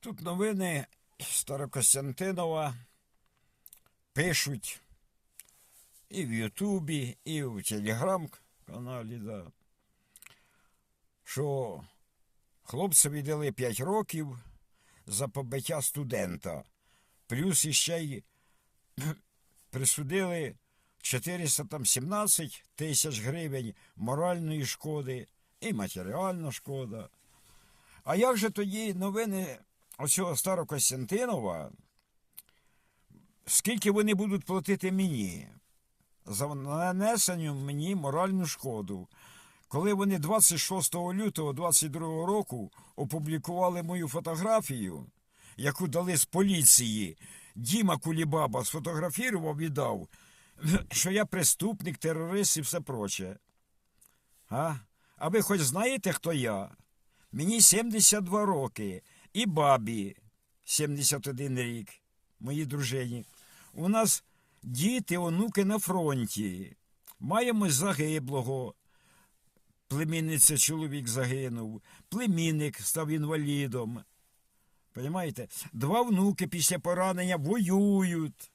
Тут новини Старокостянтинова пишуть і в Ютубі, і в телеграм-каналі, да, що хлопцеві дали 5 років за побиття студента. Плюс іще й присудили 417 тисяч гривень моральної шкоди і матеріальна шкода. А як же тоді новини оцього Старокостянтинова? Скільки вони будуть платити мені за нанесення мені моральну шкоду? Коли вони 26 лютого 22 року опублікували мою фотографію, яку дали з поліції, Діма Кулібаба сфотографував і дав, що я преступник, терорист і все проче. А? а ви хоч знаєте, хто я? Мені 72 роки і бабі 71 рік, моїй дружині. У нас діти, онуки на фронті. Маємо загиблого. Племінниця чоловік загинув, племінник став інвалідом. Понимаєте? Два внуки після поранення воюють.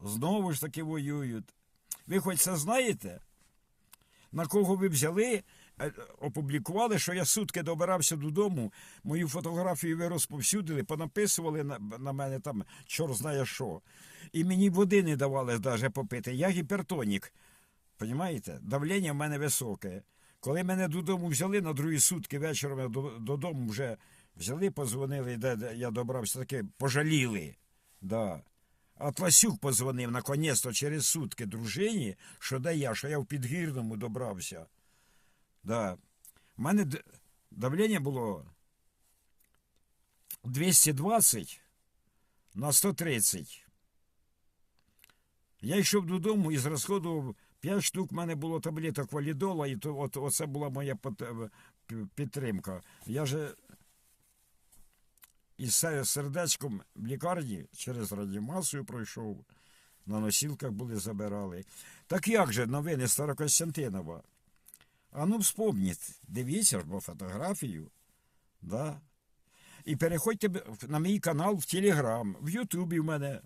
Знову ж таки воюють. Ви хоч це знаєте? На кого ви взяли, опублікували, що я сутки добирався додому, мою фотографію ви розповсюдили, понаписували на, на мене там чор знає що. І мені води не давали навіть попити. Я гіпертонік. Понімаєте? Давлення в мене високе. Коли мене додому взяли на другі сутки вечором додому вже взяли, позвонили, де, я добрався, таки пожаліли. Да. Атласюк позвонив наконець-то через сутки дружині, що де я, що я в Підгірному добрався. Да. У мене давлення було 220 на 130. Я йшов додому і зрозходував 5 штук, в мене було таблеток валідола, і то, от, оце була моя підтримка. Я же із се- сердечком в лікарні через радіомасою пройшов, на носілках були, забирали. Так як же новини Старокостянтинова? А ну вспомніть, дивіться ж бо фотографію. Да? І переходьте на мій канал в Телеграм, в Ютубі в мене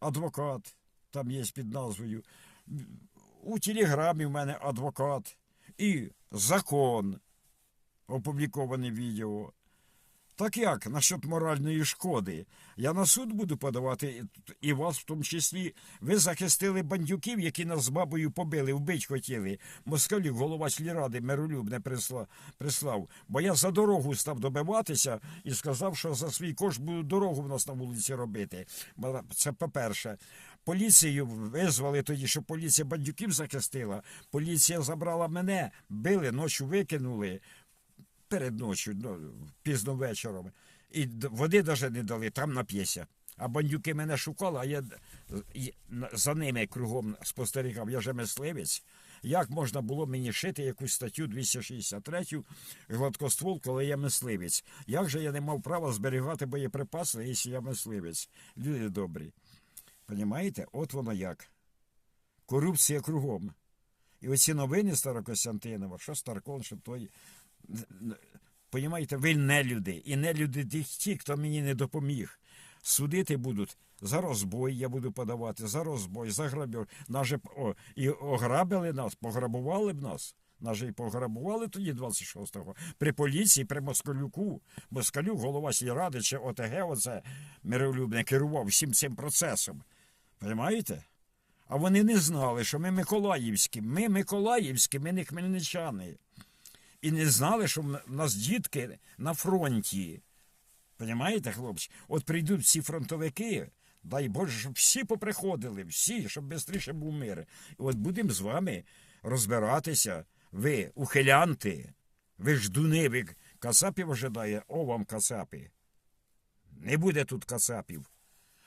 адвокат, там є під назвою. У Телеграмі в мене адвокат і закон, опубліковане відео. Так як насчет моральної шкоди? Я на суд буду подавати і вас в тому числі. Ви захистили бандюків, які нас з бабою побили, вбить хотіли. Москалів голова сільради миролюбне прислав. Бо я за дорогу став добиватися і сказав, що за свій кошт буду дорогу в нас на вулиці робити. Це по-перше. Поліцію визвали тоді, що поліція бандюків захистила. Поліція забрала мене, били, ночі викинули перед ночі, ну, пізно вечором. І води навіть не дали, там нап'єся. А бандюки мене шукали, а я за ними кругом спостерігав. Я же мисливець. Як можна було мені шити якусь статтю 263 гладкоствол, коли я мисливець? Як же я не мав права зберігати боєприпаси, якщо я мисливець? Люди добрі. Понімаєте? От воно як. Корупція кругом. І оці новини Старокостянтинова, що Старкон, що той. Понімаєте, ви не люди. І не люди ті, хто мені не допоміг. Судити будуть за розбой, я буду подавати, за розбой, за грабеж. Нас о, і ограбили нас, пограбували б нас. Нас же і пограбували тоді 26-го. При поліції, при Москалюку. Москалюк, голова сільради чи ОТГ, оце миролюбне, керував всім цим процесом. Понимаєте? А вони не знали, що ми Миколаївські. Ми Миколаївські, ми не хмельничани. І не знали, що в нас дітки на фронті. Понімаєте, хлопці? От прийдуть всі фронтовики, дай Боже, щоб всі поприходили, всі, щоб швидше був мир. І от будемо з вами розбиратися. Ви ухилянти, ви ждуни, ви кацапів ожидає, о вам кацапи. Не буде тут кацапів.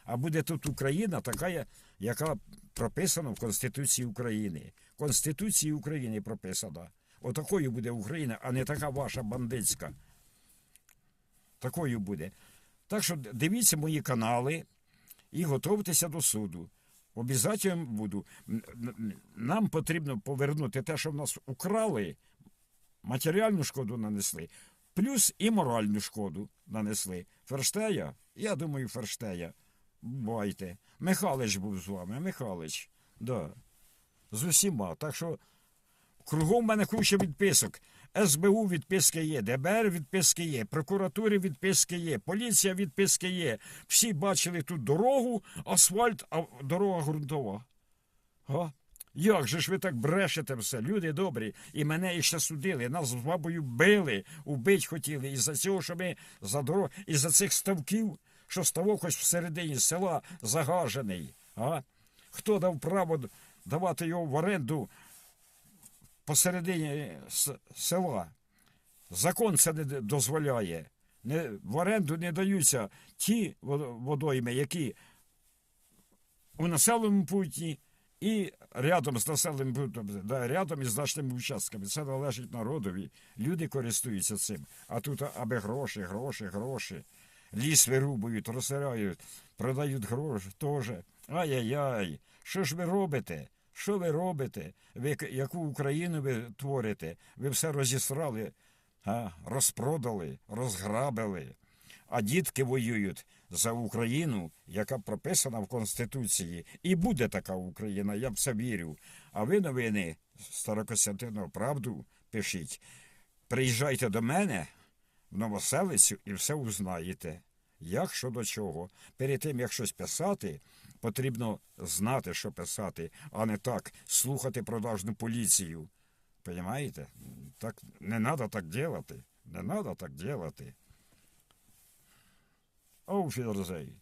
А буде тут Україна, така, яка прописана в Конституції України. В Конституції України прописана. Отакою буде Україна, а не така ваша бандитська. Такою буде. Так що дивіться мої канали і готуйтеся до суду. Обязательно буду. Нам потрібно повернути те, що в нас украли, матеріальну шкоду нанесли. Плюс і моральну шкоду нанесли. Ферштея? Я думаю, Ферштея. Байте. Михалич був з вами, Михалич. Да. З усіма. Так що кругом мене куча відписок. СБУ відписки є, ДБР відписки є, прокуратури відписки є, поліція відписки є. Всі бачили тут дорогу, асфальт, а дорога ґрунтова. Га? Як же ж ви так брешете все, люди добрі, і мене іще судили, нас з бабою били, убить хотіли. Із-за цього, що ми за дорогу, із-за цих ставків, що ставок ось всередині села загажений. А? Хто дав право давати його в оренду посередині села? Закон це не дозволяє. Не, в оренду не даються ті водойми, які у населеному пункті і рядом з населеним пунктом, да, рядом із значними участками. Це належить народові. Люди користуються цим. А тут аби гроші, гроші, гроші. Ліс вирубують, розсирають, продають гроші теж. Ай-яй-яй. Що ж ви робите? Що ви робите? Ви яку Україну ви творите? Ви все розісрали, а? розпродали, розграбили. А дітки воюють за Україну, яка прописана в Конституції. І буде така Україна, я в це вірю. А ви новини Старокостянтинова правду пишіть. Приїжджайте до мене в Новоселицю і все узнаєте. Як що до чого. Перед тим, як щось писати, потрібно знати, що писати, а не так слухати продажну поліцію. Понимаєте? Так не треба так делати. Не треба так делати. Wiedersehen.